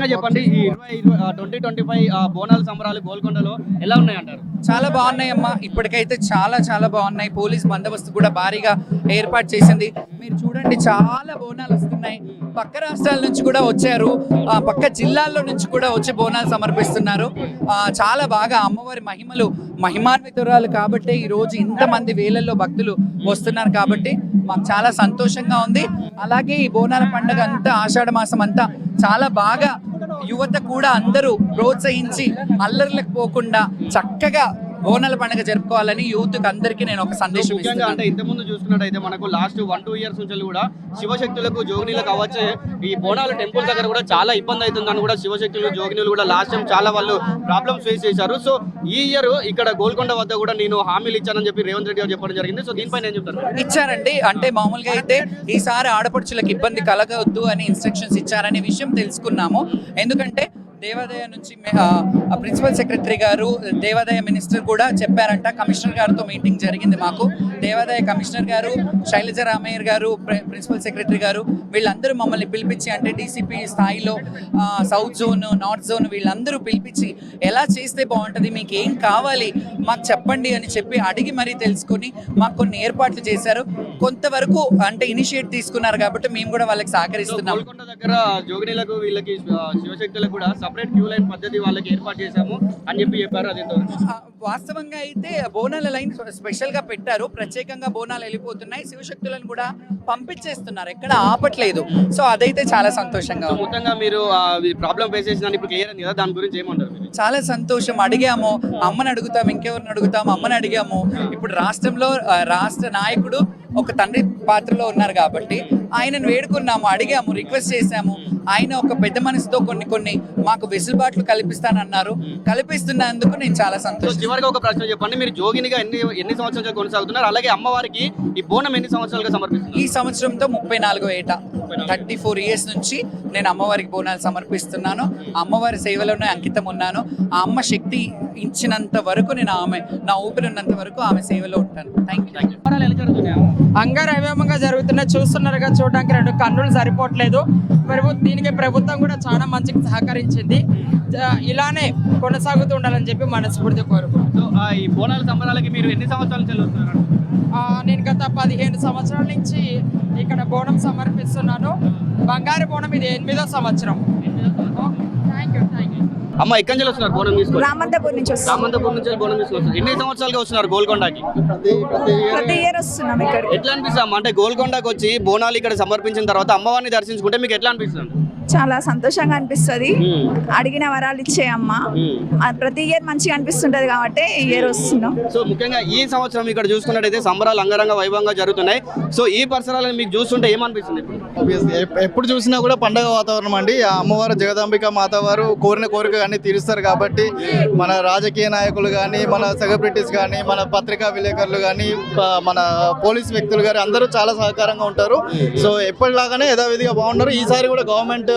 ముఖ్యంగా చెప్పండి ఈ ఇరవై ట్వంటీ ట్వంటీ ఫైవ్ బోనాల సంబరాలు గోల్కొండలో ఎలా ఉన్నాయంటారు? చాలా బాగున్నాయి అమ్మా ఇప్పటికైతే చాలా చాలా బాగున్నాయి. పోలీస్ బందోబస్తు కూడా భారీగా ఏర్పాటు చేసింది. మీరు చూడండి చాలా బోనాలు వస్తున్నాయి. పక్క రాష్ట్రాల నుంచి కూడా వచ్చారు. పక్క జిల్లాల్లో నుంచి కూడా వచ్చి బోనాలు సమర్పిస్తున్నారు. చాలా బాగా అమ్మవారి మహిమలు మహిమాన్వితురాలు కాబట్టి ఈ రోజు ఇంతమంది వేలల్లో భక్తులు వస్తున్నారు కాబట్టి మాకు చాలా సంతోషంగా ఉంది. అలాగే ఈ బోనాల పండుగ అంతా ఆషాఢ మాసం అంతా చాలా బాగా యువత కూడా అందరూ ప్రోత్సహించి అల్లర్లకు పోకుండా చక్కగా బోనాల పండుగ జరుపుకోవాలని యూత్ అందరికీ నేను ఒక సందేశం ముఖ్యంగా అంటే ఇంత ముందు చూసుకున్నట్టయితే మనకు లాస్ట్ వన్ టూ ఇయర్స్ నుంచి కూడా శివశక్తులకు జోగినీలకు అవ్వచ్చు ఈ బోనాల టెంపుల్ దగ్గర కూడా చాలా ఇబ్బంది అవుతుందని కూడా శివశక్తులు జోగినీలు కూడా లాస్ట్ టైం చాలా వాళ్ళు ప్రాబ్లమ్స్ ఫేస్ చేశారు. సో ఈ ఇయర్ ఇక్కడ గోల్కొండ వద్ద కూడా నేను హామీలు ఇచ్చానని చెప్పి రేవంత్ రెడ్డి గారు చెప్పడం జరిగింది. సో దీనిపై నేను చెప్తాను ఇచ్చారండి. అంటే మామూలుగా అయితే ఈసారి ఆడపడుచులకు ఇబ్బంది కలగవద్దు అని ఇన్స్ట్రక్షన్స్ ఇచ్చారనే విషయం తెలుసుకున్నాము. ఎందుకంటే దేవాదాయ నుంచి ఆ, ప్రిన్సిపల్ సెక్రటరీ గారు దేవాదాయ మినిస్టర్ కూడా చెప్పారంట. కమిషనర్ గారితో మీటింగ్ జరిగింది మాకు. దేవాదాయ కమిషనర్ గారు శైలజ రామయ్య గారు ప్రిన్సిపల్ సెక్రటరీ గారు వీళ్ళందరూ మమ్మల్ని పిలిపించి అంటే డీసీపీ స్థాయిలో సౌత్ జోన్ నార్త్ జోన్ వీళ్ళందరూ పిలిపించి ఎలా చేస్తే బాగుంటుంది మీకు ఏం కావాలి మాకు చెప్పండి అని చెప్పి అడిగి మరీ తెలుసుకొని మాకు కొన్ని ఏర్పాట్లు చేశారు. కొంతవరకు అంటే ఇనిషియేట్ తీసుకున్నారు కాబట్టి మేము కూడా వాళ్ళకి సహకరిస్తున్నాం. దగ్గర జోగినీలకు వీళ్ళకి శివశక్తులకు కూడా సపరేట్ క్యూ లైన్ పద్ధతి వాళ్ళకి ఏర్పాటు చేశాము అని చెప్పి చెప్పారు అది వాస్తవంగా అయితే బోనాల లైన్ స్పెషల్గా పెట్టారు. ప్రత్యేకంగా బోనాలు వెళ్ళిపోతున్నాయి. శివశక్తులను కూడా పంపించేస్తున్నారు. ఎక్కడ ఆపట్లేదు. సో అదైతే చాలా సంతోషంగా మొత్తంగా మీరు ప్రాబ్లం ఫేస్ చేసిన ఇప్పుడు క్లియర్ అయింది కదా? దాని గురించి ఏమంటారు చాలా సంతోషం. అడిగాము. అమ్మని అడుగుతాం ఇంకెవరిని అడుగుతాం అమ్మని అడిగాము. ఇప్పుడు రాష్ట్రంలో రాష్ట్ర నాయకుడు ఒక తండ్రి పాత్రలో ఉన్నారు కాబట్టి ఆయనను వేడుకున్నాము అడిగాము రిక్వెస్ట్ చేశాము. ఆయన ఒక పెద్ద మనసుతో కొన్ని కొన్ని మాకు వెసులుబాట్లు కల్పిస్తానన్నారు. కల్పిస్తున్నందుకు నేను చాలా సంతోషం. చివరిగా ఒక ప్రశ్న చెప్పండి. మీరు జోగినిగా ఎన్ని ఎన్ని సంవత్సరాలుగా కొనసాగుతున్నారు? అలాగే అమ్మవారికి ఈ బోనం ఎన్ని సంవత్సరాలుగా ఈ సమర్పిస్తున్నారు సంవత్సరంతో ముప్పై నాలుగో ఏట. థర్టీ ఫోర్ ఇయర్స్ నుంచి నేను అమ్మవారికి బోనాలు సమర్పిస్తున్నాను. అమ్మవారి సేవలోనే అంకితం ఉన్నాను ఆ అమ్మ శక్తి ఇచ్చినంత వరకు నేను ఆమె నా ఊపిరి ఉన్నంత వరకు ఆమె సేవలో ఉంటాను. థ్యాంక్ యూ అంగరైవేమంగా జరుగుతున్న చూస్తున్నారుగా చూడడానికి రెండు కన్నులు సరిపోవట్లేదు. మరి దీనికి ప్రభుత్వం కూడా చాలా మంచిగా సహకరించింది. ఇలానే కొనసాగుతూ ఉండాలని చెప్పి మనస్ఫూర్తి కోరుకుంటున్నాను. సో ఆ, ఈ బోనాల సంబరాలకి మీరు ఎన్ని సంవత్సరాల ఆ, నేను గత పదిహేను సంవత్సరాల నుంచి ఇక్కడ బోనం సమర్పిస్తున్నాను. బంగారు బోనం ఇది ఎనిమిదో సంవత్సరం. థ్యాంక్ యూ థ్యాంక్ యూ అమ్మ ఎక్కడి నుంచి వస్తున్నారు? బోనం తీసుకొని రామంతపూర్ నుంచి వస్తాం రామంతపూర్ నుంచి బోనం తీసుకొస్తారు ఎన్ని సంవత్సరాలుగా వస్తున్నారు గోల్కొండకి? ప్రతి ఇయర్ వస్తున్నాం ఇక్కడికి. ఎట్లా అనిపిస్తుంది అమ్మ? అంటే గోల్కొండకి వచ్చి బోనాలు ఇక్కడ సమర్పించిన తర్వాత అమ్మవారిని దర్శించుకుంటే మీకు ఎట్లా అనిపిస్తుంది? చాలా సంతోషంగా అనిపిస్తుంది. అడిగిన వరాలు ఇచ్చే అమ్మ. ప్రతి ఇయర్ మంచిగా అనిపిస్తుంటది కాబట్టి ఈ ఇయర్ వస్తున్నాం. సో ముఖ్యంగా ఈ సంవత్సరం ఇక్కడ చూసుకున్నట్టయితే సంబరాలు అంగరంగ వైభవంగా జరుగుతున్నాయి. సో ఈ పరిసరాలను మీకు చూస్తుంటే ఏమనిపిస్తుంది ఎప్పుడు చూసినా కూడా పండగ వాతావరణం అండి. ఆ అమ్మవారు జగదాంబిక మాత వారు కోరిన కోరిక అన్ని తీరుస్తారు కాబట్టి మన రాజకీయ నాయకులు కానీ మన సెలబ్రిటీస్ కానీ మన పత్రికా విలేకరులు కానీ మన పోలీస్ వ్యక్తులు కానీ అందరూ చాలా సహకారంగా ఉంటారు. సో ఎప్పటిలాగానే యథావిధిగా బాగున్నారు ఈసారి కూడా గవర్నమెంట్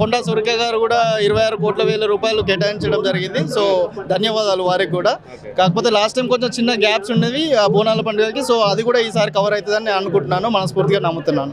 కొండా సురిక గారు కూడా ఇరవై ఆరు కోట్ల వేల రూపాయలు కేటాయించడం జరిగింది. సో ధన్యవాదాలు వారికి కూడా. కాకపోతే లాస్ట్ టైం కొంచెం చిన్న గ్యాప్స్ ఉండేవి ఆ బోనాల పండుగకి సో అది కూడా ఈసారి కవర్ అవుతుందని నేను అనుకుంటున్నాను. మనస్ఫూర్తిగా నమ్ముతున్నాను.